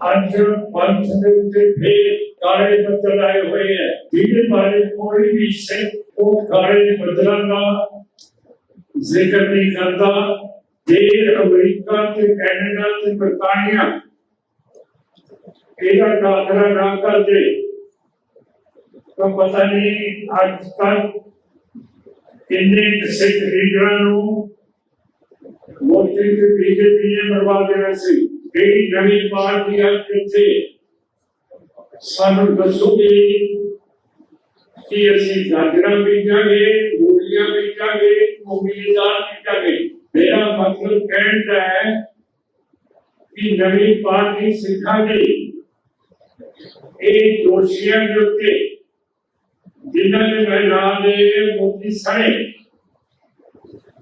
ਅੱਜ ਪੰਥ ਦੇ ਉੱਤੇ ਫੇਰ ਕਾਲੇ ਬੱਦਲ ਆਏ ਹੋਏ ਹੈ। ਜਿਹਦੇ ਬਾਰੇ ਕੋਈ ਵੀ ਸਿੱਖ ਉਹ ਕਾਲੇ ਬੱਦਲਾਂ ਦਾ ਜ਼ਿਕਰ ਨਹੀਂ ਕਰਦਾ। ਦੇਰ ਅਮਰੀਕਾ ਤੇ ਕੈਨੇਡਾ ਤੇ ਬਰਤਾਨੀਆ ਇਹਦਾ ਟਾਕਰਾ ਨਾ ਕਰਦੇ, ਤਾਂ ਪਤਾ ਨਹੀਂ ਅੱਜ ਤੱਕ ਕਿੰਨੇ ਸਿੱਖ ਲੀਡਰਾਂ ਨੂੰ ਮੋਦੀ ਤੇ ਬੀਜੇਪੀ ਨੇ ਮਰਵਾ ਦੇਣਾ ਸੀ। کئی نئی پارٹیاں سانو دسو گے کہ اسی گاجرا بیجا گے بیجا گے بیجا گے میرا مطلب ہے کہ پارٹی سکھا گئی ایک دوشیاں دے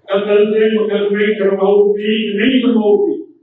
قتل مقدمے کرواؤ نہیں کرواؤ گی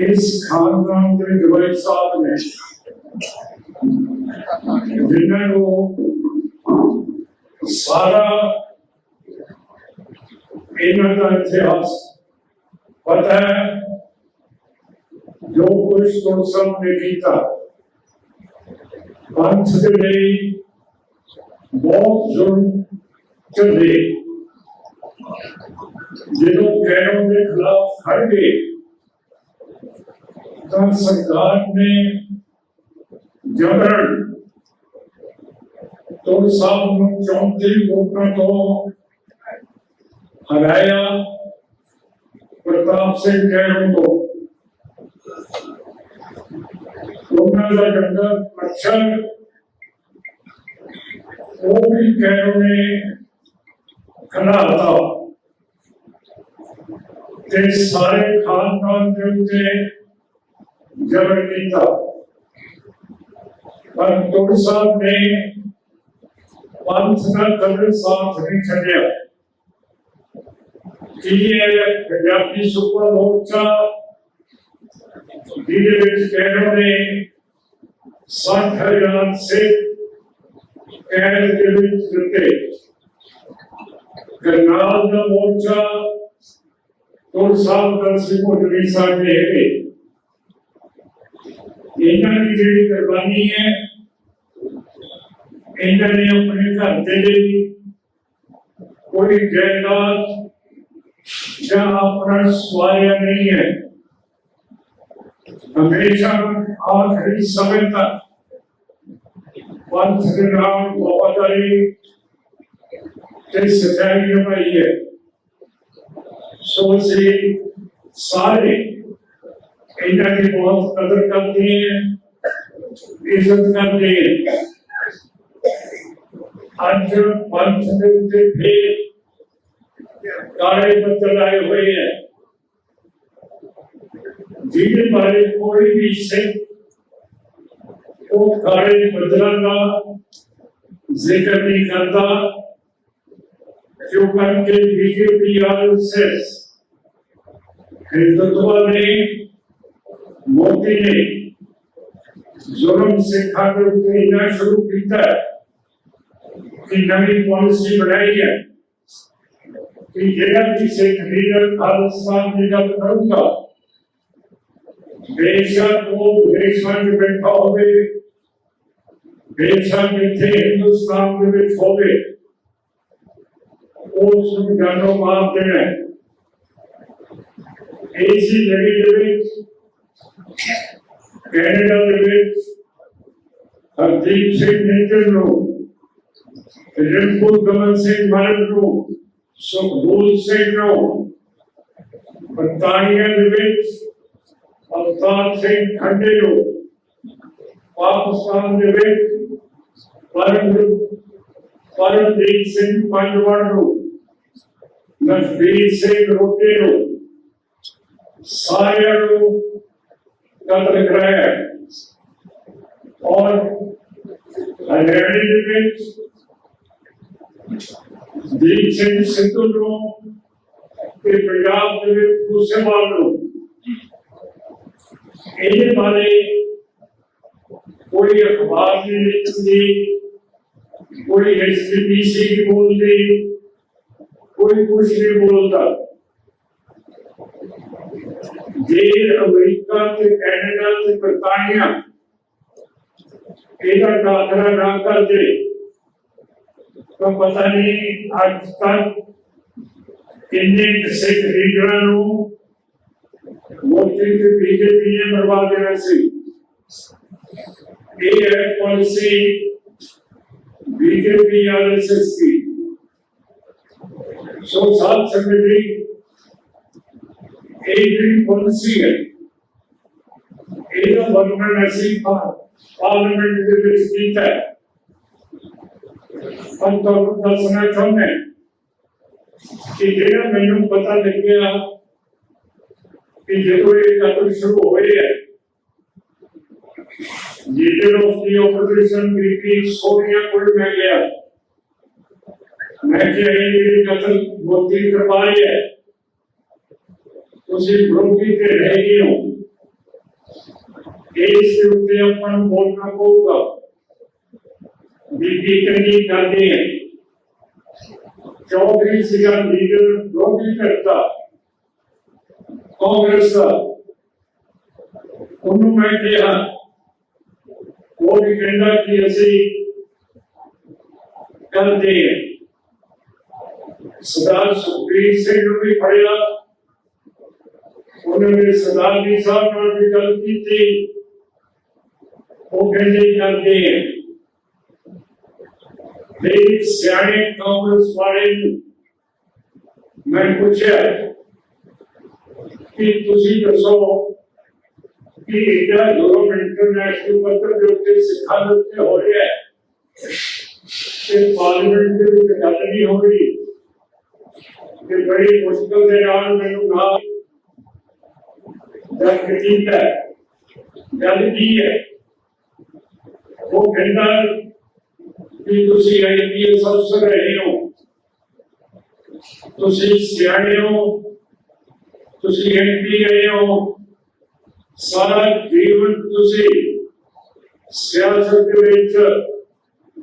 اس خاندان کے گوئی صاحب نے جنہیں وہ سارا انہوں کا پتہ ہے، جو کچھ تو سب نے کیتا پنتھ کے بہت ظلم چلے۔ جنہوں کے خلاف کھڑ گئے پاکستان سرکار نے جنرل تو صاحب چونتی گوپنا کو ہرایا، پرتاپ سنگھ کیرم کو۔ گوپنا وہ بھی نے سارے خاندان کے جبردی تھا پر ڈاکٹر صاحب نے پنتھ کا کلر صاف نہیں چڑیا پنجابی سپر مورچا کیڈر نے سٹھ ہزار سے دیتے کرنال کا مورچا ٹول صاحب کا سپر نہیں سکتے ਇਹਨਾਂ ਦੀ ਜਿਹੜੀ ਕੁਰਬਾਨੀ ਹੈ ਇਹਨਾਂ ਨੇ ਆਪਣੇ ਘਰ ਦੇ ਲਈ ਕੋਈ ਜਾਇਦਾਦ ਜਾਂ ਆਪਣਾ ਸਵਾਇਆ ਨਹੀਂ ਹੈ ਹਮੇਸ਼ਾ ਆਖਰੀ ਸਮੇਂ ਤੱਕ ਪੰਥ ਦੇ ਨਾਮ ਵਫਾਦਾਰੀ ਤੇ ਸਚਾਈ ਨਿਭਾਈ ਹੈ ਸੋ ਅਸੀਂ ਸਾਰੇ اللہ کی بہت قدر کرتے ہیں، عزت کرتے ہیں۔ آج جب ملتے تھے کارے پر چلائے ہوئے ہیں۔ جینے والے کوئی بھی شخص وہ کارے بدلا کا ذکر نہیں کرتا کیونکہ B J P R S S Hindutva نے مودی نے ظلم سے کھاتے پینا شروع کیا کی نئی پالیسی بنائی ہے کہ جگہ کسی خلیل خالصان جگہ کروں گا ہمیشہ کو ہمیشہ میں بیٹھا ہوئے ہمیشہ میں تھے ہندوستان میں بیٹھ ہوئے وہ سمجھانوں مار دیں ایسی جگہ جگہ کینیڈا ہردیپ سنگھ نیٹل رو رمپور کمل سنگھ بھارت رو سکھبول سنگھ رو برطانیہ اوتار سنگھ کھنڈے رو پاکستان پرمدیپ سنگھ پانڈوڑ رو نشبیر سنگھ روٹے رو سارے رو کل تک رہے ہیں۔ اور میں سنگھ سندھو پنجاب کے دوسرے بارے کوئی اخبار نہیں کوئی ایس پی سی کی بولتی، کوئی کچھ نہیں بولتا۔ ਜੇ ਅਮਰੀਕਾ ਤੇ ਕੈਨੇਡਾ ਤੇ ਬਰਤਾਨੀਆ ਇਹਦਾ ਦਾਖਲਾ ਨਾ ਕਰਦੇ, ਤਾਂ ਪਤਾ ਨਹੀਂ ਅੱਜ ਤੱਕ ਕਿੰਨੇ ਸਿੱਖ ਲੀਡਰਾਂ ਨੂੰ ਮੋਦੀ ਤੇ ਬੀਜੇਪੀ ਨੇ ਬਰਬਾਦ ਦੇਣਾ ਸੀ। ਇਹ ਹੈ ਪਾਲਿਸੀ ਬੀਜੇਪੀ ਆਰਐਸਐਸ ਦੀ ਸੋ। ਸਾਥ ਸੰਗਠੀ ایک ہی پالیسی ہے گورنمنٹ ایسے ہی تھا پارلیمنٹ ہم تو دسنا چاہتے ہیں کہ جہاں مینو پتا لگیا کہ جدو یہ قتل شروع ہوئے ہے لیڈر آف دی اپوزیشن کی سونیا کل میں گیا میں کہ یہ قتل موتی کروائی ہے اسی ڈھونگی کے رہ گئے ہوں دیش کے اوپر اپن بولنا ہوگا بیٹی کنی کرتے ہیں چودھری سیاہ لیڈر ڈھونگی کرتا کانگریس انہوں میں کہا وہ بھی کہنا کہ اسی کرتے ہیں سردار سکھبیر سنگھ بھی پڑھیا انہوں نے سردار صاحب نے بھی گل کی تھی۔ وہ کہنے کرتے ہیں میری کانگریس والے میں پوچھا کہ تسی دسو کہ یورپ انٹرنیشنل جو کہ ہو کہ پارلیمنٹ بھی نہیں ہو رہی۔ کہ بڑی مشکل میں نے کہا ਨਾਲ ਮੈਨੂੰ ਨਾਲ ਦਰਜ ਹੈ। ਗੱਲ ਕੀ ਹੈ? ਉਹ ਕਹਿੰਦਾ ਕਿ ਤੁਸੀਂ ਆਈਪੀਐਸ ਅਫਸਰ ਰਹੇ ਹੋ। ਤੁਸੀਂ ਸਿਆਣੇ ਹੋ। ਤੁਸੀਂ ਐਮਪੀ ਰਹੇ ਹੋ। ਸਾਰਾ ਜੀਵਨ ਤੁਸੀਂ ਸਿਆਸਤ ਦੇ ਵਿੱਚ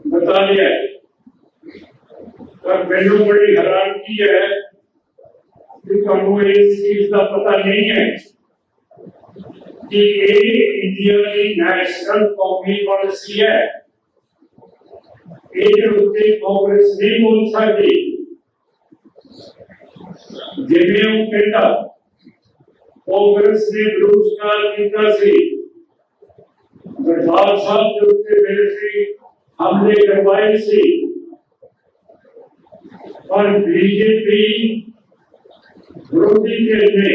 ਬਤਾ ਲਿਆ ਪਰ ਮੈਨੂੰ ਬੜੀ ਹੈਰਾਨਗੀ ਹੈ ਕਿ ਤੁਹਾਨੂੰ ਇਸ ਚੀਜ਼ ਦਾ ਪਤਾ ਨਹੀਂ ਹੈ। ਕਿ ਇਹ ਇੰਡੀਆ ਦੀ ਨੈਸ਼ਨਲ ਕੌਮੀ ਪਾਲਿਸੀ ਹੈ ਇਹਦੇ ਉੱਤੇ ਕਾਂਗਰਸ ਨਹੀਂ ਬੋਲ ਸਕਦੀ ਜਿਵੇਂ ਉਹ ਕਹਿੰਦਾ ਕਾਂਗਰਸ ਨੇ ਬੇਰੁਜ਼ਗਾਰ ਕੀਤਾ ਸੀ ਦਰਬਾਰ ਸਾਹਿਬ ਦੇ ਉੱਤੇ ਮਿਲਟਰੀ ਹਮਲੇ ਕਰਵਾਏ ਸੀ ਪਰ ਬੀਜੇਪੀ ਵਿਰੋਧੀ ਦੇ ਨੇ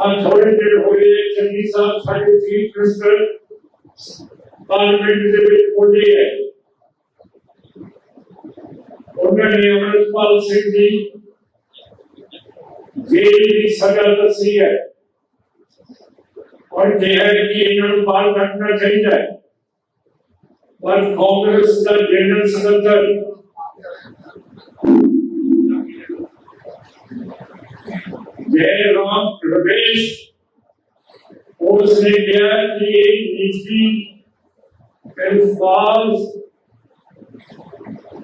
آج تھوڑی دیر ہو گئی چنی صاحب سارے چیف منسٹر پارلیمنٹ سے پہنچے ہے انہوں نے امرتپال سنگھ جی جیل کی سزا دسی ہے۔ اور جہر کی انہوں نے باہر رکھنا چاہیے۔ پر کانگریس کا جنرل سکتر گہرام رویش اس نے کیا کہ ایک نجی الفاظ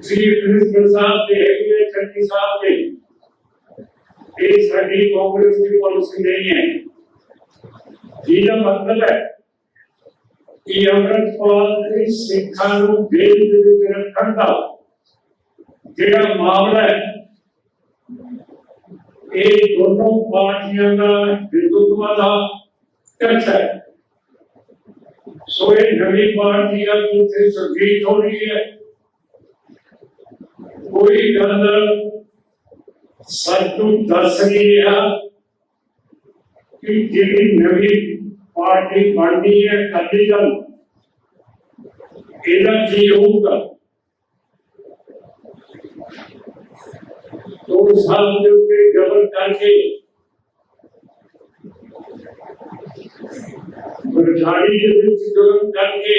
سری پرنسپل صاحب کے اگلے چٹی صاحب کے یہ ساری کانگریس کی پالیسی نہیں ہے۔ یہ مطلب ہے کہ امرتپال نے سکھاں کو بیل دے رکھن کا جڑا معاملہ ہے ਇਹ ਦੋਨੋਂ ਪਾਰਟੀਆਂ ਦਾ ਹਿੰਦੂਤਵਾ ਦਾ ਟੱਚ ਹੈ। ਸੋ ਇਹ ਨਵੀਂ ਪਾਰਟੀ ਆ, ਜਿੱਥੇ ਸਰਜੀਤ ਹੋ ਰਹੀ ਹੈ। ਕੋਈ ਗੱਲ ਸਾਨੂੰ ਦੱਸ ਰਹੀ ਰਿਹਾ ਕਿ ਜਿਹੜੀ ਨਵੀਂ ਪਾਰਟੀ ਬਣਦੀ ਹੈ ਕੱਲੀ ਗੱਲ ਇਹਦਾ ਕੀ ਹੋਊਗਾ? دو سال کے اوپر کر کے برٹھاڑی کے دن سے ڈبل کر کے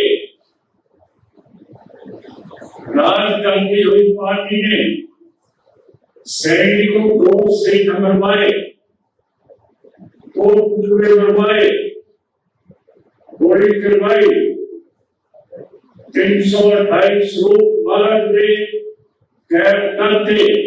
راج کرتی ہوئی پارٹی نے سینکڑوں لوگ سے بنوائے اور پورے بنوائے گولی کروائی تین سو اٹھائیس لوگ بھارت میں قید کرتے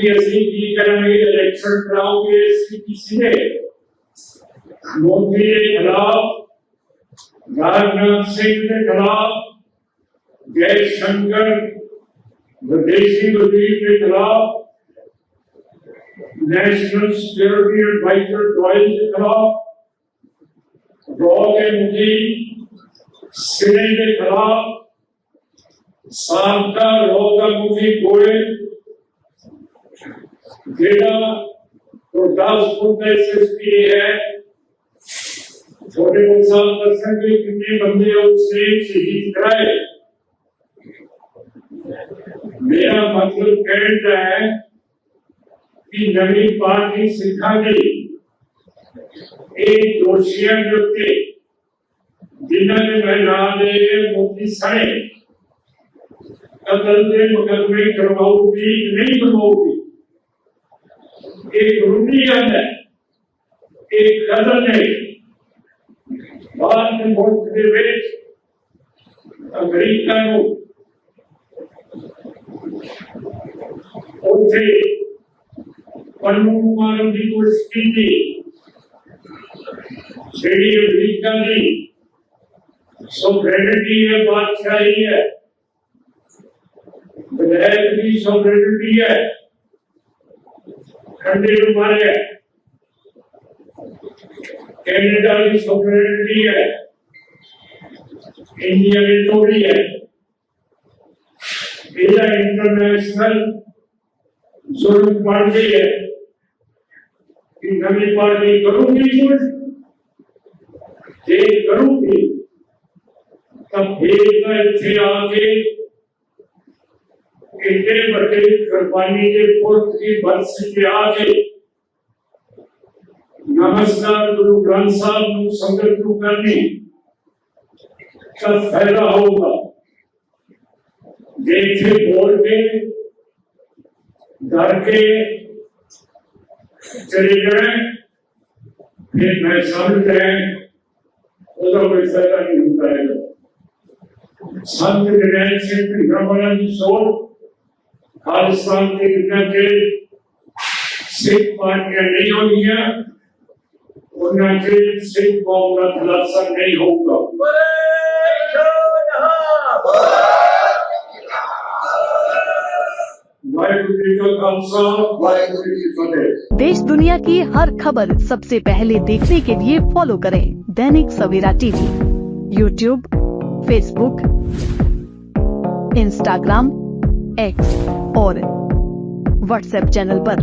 aqui assim, que era uma ideia de central que é esse que se vê. Não vi, era lá. Lá, sempre, era lá. Gai Shankar, o Desi Madri, era lá. National Security Advisor, Doyle, era lá. Rock and D, Sinai, era lá. Santa Rosa Mugi Goel, میرا گرداسپور پی ہے چھوٹے بندے شہید کرائے میرا مطلب کہنے ہے کہ پارٹی سکھا گئی۔ ایک دوشیاں نے قتل مقدمے کرواؤ گی نہیں کرواؤ گی ایک روحیت ہے، ایک قدر ہے۔ بعد میں بہت سے امریکہ کو اسے پنو کمار کی کوشش کی تھی۔ شری امریکہ کی سوبرینٹی ہے، بادشاہی ہے۔ بغیر کی سوبرینٹی ہے۔ ٹھنڈے بیمار ہے کینیڈا کی سوبریٹی ہے انڈیا کی ٹوڑی ہے بلا انٹرنیشنل ضرور پارٹی ہے کہ پارٹی کروں گی کچھ کروں گی تب بھی اتنے اچھے آ کے کہ یہ قربانی کے پت کی برسی پہ آ نمسکار گرو گرنتھ صاحب نو سنگت نو کرنی کا فائدہ ہوگا۔ دیکھے بول کے ڈر کے چلے گئے پھر میں سمجھ گئے ਉਹਦਾ ਕੋਈ ਫਾਇਦਾ ਨਹੀਂ ਹੁੰਦਾ ਹੈਗਾ ਸੰਤ ਦੇ ਰਹਿਣ ਸੇ ਪਿਆਰ ਵਾਲਾ ਦੀ ਸੋਚ خالصان کے دنیا کے صرف پارٹیاں نہیں ہوں گیا دنیا کے صرف قوم کا خلاصہ نہیں ہوگا۔ دیش دنیا کی ہر خبر سب سے پہلے دیکھنے کے لیے فالو کریں Dainik Savera T V, YouTube Facebook Instagram X اور واٹس ایپ چینل پر۔